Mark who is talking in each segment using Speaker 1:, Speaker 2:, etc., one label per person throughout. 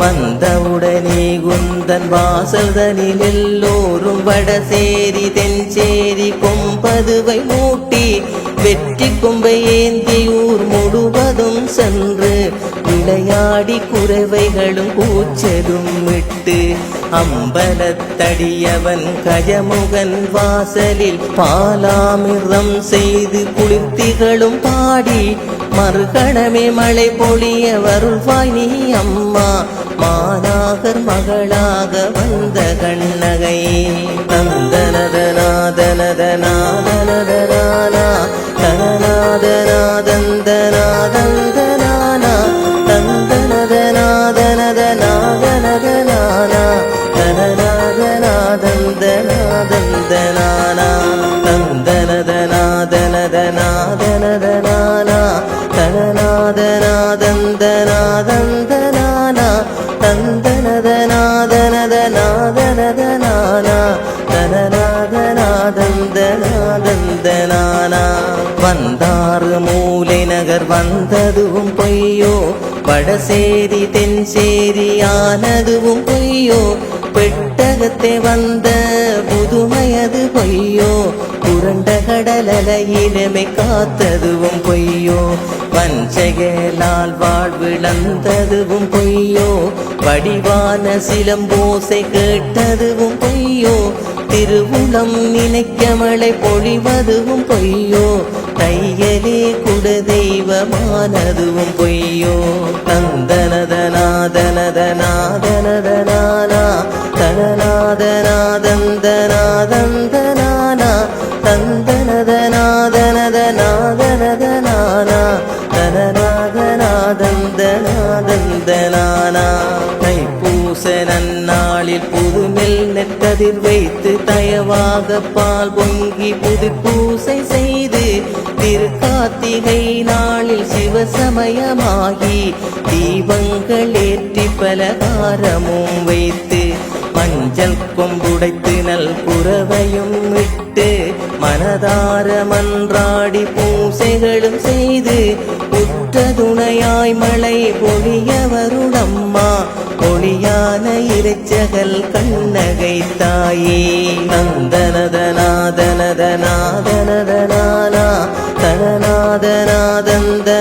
Speaker 1: வந்தவுடனே குந்தன் வாசல்தனில் எல்லோரும் வடசேரி தென்சேரி கொம்பதுவை மூட்டி வெற்றி கொம்பை ஏந்தி ஊர் முழுவதும் சென்று விளையாடி குறவைகளும் கூச்சலும் விட்டு அம்பலத்தடியவன் கஜமுகன் வாசலில் பாலாமிர்தம் செய்து குளிர்த்திகளும் பாடி மறுகணமே மழை பொழிய வருவாய் நீ அம்மா. மாநாகர் மகளாக வந்த கண்ணகை. வந்தாறு மூலை நகர் வந்ததுவும் பொய்யோ? வடசேரி தென்சேரி ஆனதுவும் பொய்யோ? பெட்டகத்தை வந்த புதுமையது பொய்யோ? புரண்ட கடலலையிலுமே காத்ததுவும் பொய்யோ? வஞ்சகலால் வாழ்விழந்ததுவும் பொய்யோ? வடிவான சிலம்போசை கேட்டதுவும் பொய்யோ? திருவுளம் நினைக்கமலை பொழிவதுவும் பொய்யோ? தையலே குட தெய்வமானதுவும் பொய்யோ? தைப்பூச நன்னாளில் புதுமெல் நெட்டதிர் வைத்து தயவாக பால் பொங்கி புது பூசை செய்து திருக்கார்த்திகை நாளில் சிவசமயமாகி தீபங்கள் ஏற்றி பலகாரமும் வைத்து மஞ்சள் கொம்புடைத்து நல் புறவையும் விட்டு மனதார மன்றாடி பூசைகளும் செய்து உற்ற துணையாய் மழை பொழிய வருடம்மா ஒளியான இறைச்சகல் கண்ணகை தாயே நந்தனதனாதனதனாதனதனானா தனநாதனாதந்தனாதந்தனானா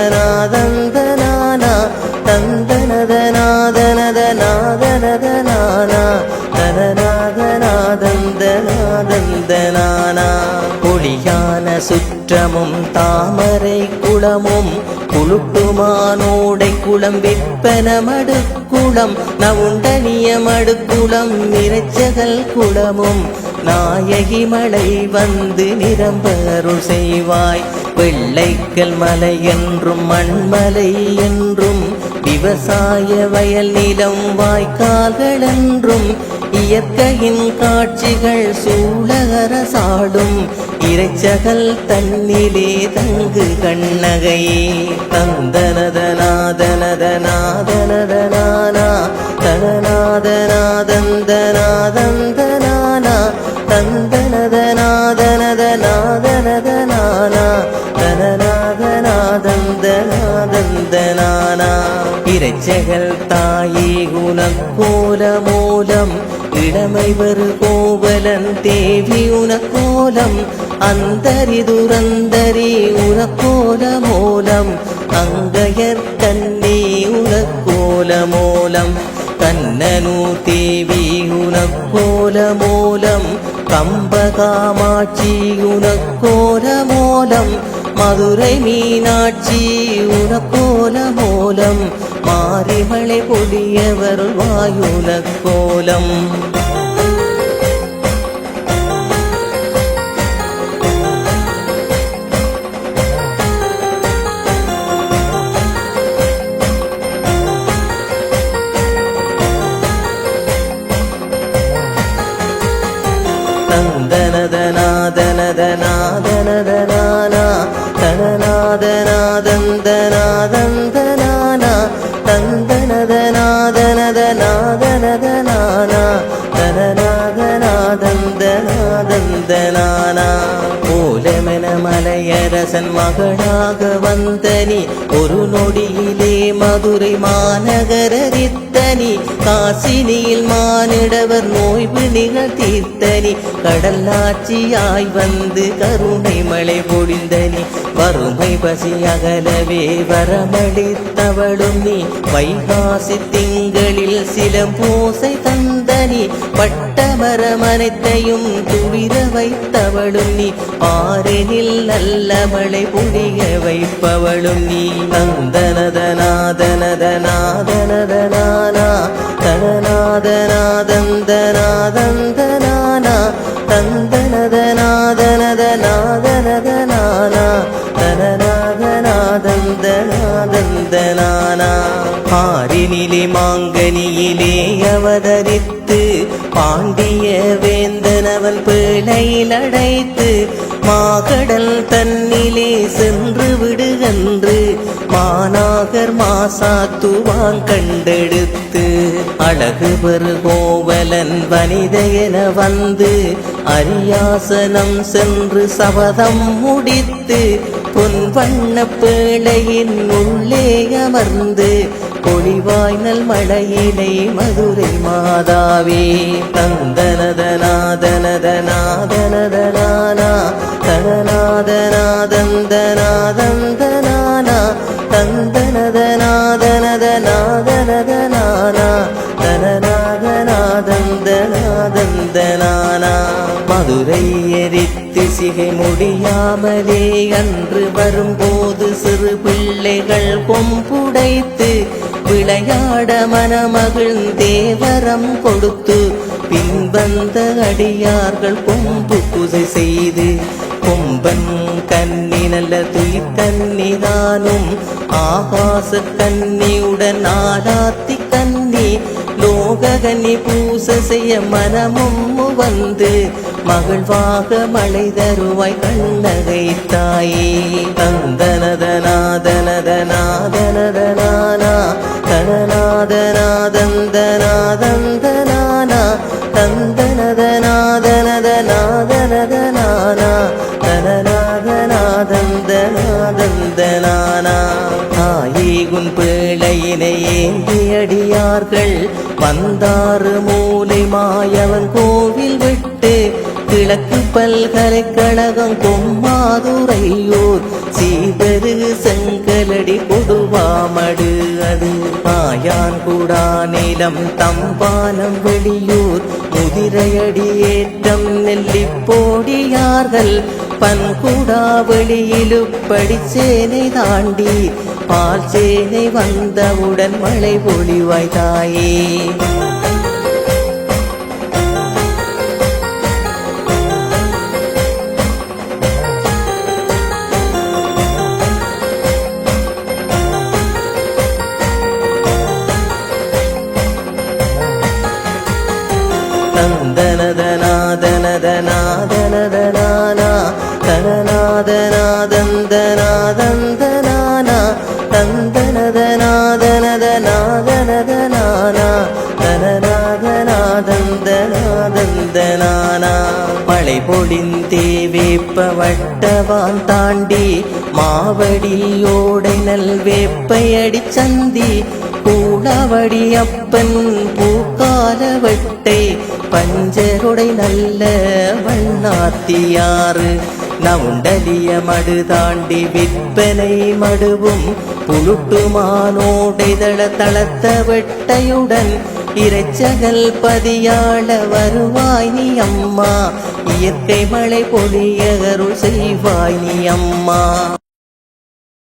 Speaker 1: சுற்றமும் தாமரை குளமும் குளுட்டுமானோடை குளம் வெப்பன மடுக்குளம் நவுண்டனிய மடுக்குளம் இறைச்சகல் குளமும் நாயகி மலை வந்து நிரம்பருள் செய்வாய். வெள்ளைக்கல் மலை என்றும் மண்மலை என்றும் விவசாய வயல் நிலம் வாய்க்கால்கள் என்றும் இயற்கையின் காட்சிகள் சூழகர சாடும். இறைச்சகல் தன்னிலே தங்கு கண்ணகையே. தந்தனதனாதனதனாதனதனானா ഇരച്ചകൾ തായേ ഗുണക്കോലമൂലം ഇടമൈ വെറു കോവലൻ ദേവി ഉനക്കോലം അന്തരി ദുരന്തരി ഉനക്കോലമൂലം അങ്കയർ തന്നെ ഉനക്കോലമൂലം കന്നനു ദേവി ഉനക്കോലമൂലം കമ്പകാമാക്ഷി ഉനക്കോലമൂലം மதுரை மீனாட்சி உனக்கோல மூலம் மாறிமலை பொடியவர் வாயுல கோலம். மலையரசன் மகனாக வந்த நீ ஒரு நொடியிலே மதுரை மாநகரரித்த தீர்த்தனி. காசினியில் மானிடவர் நோய்வு நிகழ் தீர்த்தனி. கடலாட்சியாய் வந்து கருணை மழை பொழிந்தனி. வறுமை பசி அகலவே வரமளித்தவளும் நீ. வைகாசி திங்களில் சில பூசை தந்தனி. பட்ட மரமனைத்தையும் துளிர வைத்தவளும் நீ. ஆரெனில் நல்ல மழை பொழிய வைப்பவளும் நீ. தந்தனதனாதனதனாதனதனானா ஆரினிலே மாங்கனியிலே அவதரித்து பாண்டிய வேந்தனவன் பிழையில் அடைத்து மாகடல் தன்னிலே சென்று விடுகன்று மாநாகர் மாசாத்துவான் கண்டெடுத்து அழகு பெரு கோவலன் வனித என வந்து அரியாசனம் சென்று சபதம் முடித்து பொன் வண்ண பேழையின் உள்ளே அமர்ந்து பொழிவாய்நல் மழையினை மதுரை மாதாவே தந்தனதனா தந்தனதனாதனதனாதனதனானா தனநாதனாதந்தனாதந்தனானா? தந்தனதனாதனதனாதனதனானா? தனநாதனாதந்தனாதந்தனானா? மதுரை எரித்து சிகை முடியாமலே அன்று வரும்போது சிறு பிள்ளைகள் கொம்புடைத்து விளையாட மனமகிழ்ந்தேவரம் கொடுத்து கொடுத்து பின்வந்த அடியார்கள் கொம்பு புதை செய்து கொம்பன் கன்னி நல்ல துய் கன்னிதானும் ஆகாச கண்ணியுடன் ஆராத்தி கண்ணி லோக கன்னி பூச செய்ய மனமும் வந்து மகிழ்வாக மழை தருவாய் கண்ணகை தாயே தந்தனதனாதனதனாதனதனானா தனநாதனாதந்தனாதந்தனா தனநாதனாதந்தனாதந்தனானா தந்தனதனாதனதனாதனதனானா தனநாதனாதந்தனாதந்தனானா தாயேகுன் பிள்ளையினை ஏந்தி வந்தாறு மூலை மாயவன் கோவில் விட்டு கிழக்கு பல்கலைக்கழகம் கொம்மாதுரையூர். சீதரு செங்கலடி கொடுவாமடு அது ஆயான் கூடா நிலம் தம்பானம் வெளியூர். முதிரையடி ஏற்றம் நெல்லிப்போடியார்கள் பன்குடா வெளியிலுப்படி சேனை தாண்டி. பால் சேனை வந்தவுடன் மழை பொழிவாய் தாயே தந்தனதனாதனதனாதனதனானா தனநாதனாதந்தனாதந்தனானா? தந்தனதனாதனதனாதனதனானா? தனநாதனாதந்தனாதந்தனானா? மழை பொழிந்தே வேப்ப வட்டவான் தாண்டி மாவடியோடை நல் வேப்பையடி சந்தி கூடாவடி அப்பன் பூக்கால வட்டை பஞ்சருடை நல்ல வண்ணாத்தியாறு. நவுண்டலிய மடு தாண்டி விற்பனை மடுவும் புழுட்டுமானோடைதள தளத்த வெட்டையுடன் இறைச்சகல் பதியாள வருவாய் நீ அம்மா. இயற்கை மழை பொழிய செய்வாய் நீ அம்மா.